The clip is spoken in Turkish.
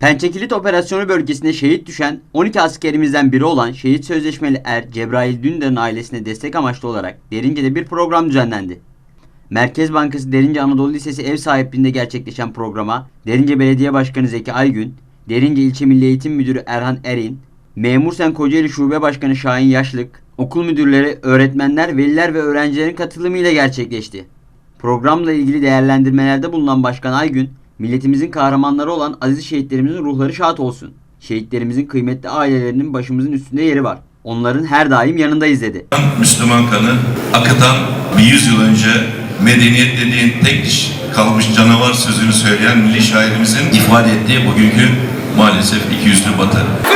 Pençekilit operasyonu bölgesinde şehit düşen 12 askerimizden biri olan şehit sözleşmeli er Cebrail Dündar'ın ailesine destek amaçlı olarak Derince'de bir program düzenlendi. Merkez Bankası Derince Anadolu Lisesi ev sahipliğinde gerçekleşen programa Derince Belediye Başkanı Zeki Aygün, Derince İlçe Milli Eğitim Müdürü Erhan Erin, Memursen Kocaeli Şube Başkanı Şahin Yaşlık, okul müdürleri, öğretmenler, veliler ve öğrencilerin katılımıyla gerçekleşti. Programla ilgili değerlendirmelerde bulunan Başkan Aygün, milletimizin kahramanları olan aziz şehitlerimizin ruhları şad olsun. Şehitlerimizin kıymetli ailelerinin başımızın üstünde yeri var. Onların her daim yanındayız dedi. Müslüman kanı akıtan bir yüzyıl önce medeniyet dediğin tek kalmış canavar sözünü söyleyen milli şairimizin ifade ettiği bugünkü maalesef iki yüzlü batı.